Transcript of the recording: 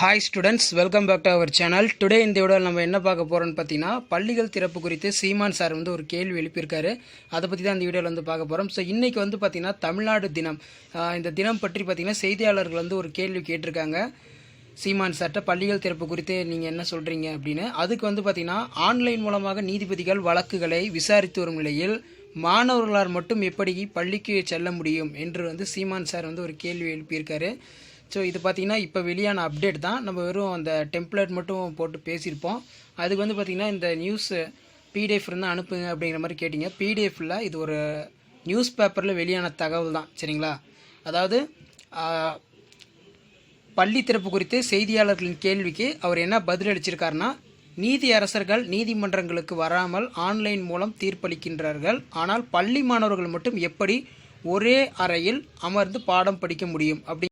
Hi students welcome back to our channel today இந்த வீடியோவில் நம்ம என்ன பார்க்க போகிறோம்னு பார்த்தீங்கன்னா பள்ளிகள் திறப்பு குறித்து சீமான் சார் வந்து ஒரு கேள்வி எழுப்பியிருக்காரு. அதை பற்றி தான் இந்த வீடியோவில் வந்து பார்க்க போகிறோம் ஸோ இன்றைக்கி வந்து பார்த்திங்கன்னா தமிழ்நாடு தினம். இந்த தினம் பற்றி பார்த்திங்கன்னா செய்தியாளர்கள் வந்து ஒரு கேள்வி கேட்டிருக்காங்க. சீமான் சார்ட்ட பள்ளிகள் திறப்பு குறித்து நீங்கள் என்ன சொல்கிறீங்க அப்படின்னு. அதுக்கு வந்து பார்த்திங்கன்னா ஆன்லைன் மூலமாக நீதிபதிகள் வழக்குகளை விசாரித்து வரும் நிலையில் மாணவர்களால் மட்டும் எப்படி பள்ளிக்கு செல்ல முடியும் என்று வந்து சீமான் சார் வந்து ஒரு கேள்வி எழுப்பியிருக்காரு. ஸோ இது பார்த்திங்கன்னா இப்போ வெளியான அப்டேட் தான். நம்ம வெறும் அந்த டெம்ப்ளேட் மட்டும் போட்டு பேசியிருப்போம். அதுக்கு வந்து பார்த்திங்கன்னா இந்த நியூஸ் பிடிஎஃப் இருந்தால் அனுப்புங்க அப்படிங்கிற மாதிரி கேட்டிங்க. பிடிஎஃபில் இது ஒரு நியூஸ் பேப்பரில் வெளியான தகவல் தான். சரிங்களா? அதாவது பள்ளி திறப்பு குறித்து செய்தியாளர்களின் கேள்விக்கு அவர் என்ன பதில் அளிச்சிருக்காருன்னா நீதி அரசர்கள் நீதிமன்றங்களுக்கு வராமல் ஆன்லைன் மூலம் தீர்ப்பளிக்கின்றார்கள். ஆனால் பள்ளி மாணவர்கள் மட்டும் எப்படி ஒரே அறையில் அமர்ந்து பாடம் படிக்க முடியும்? அப்படி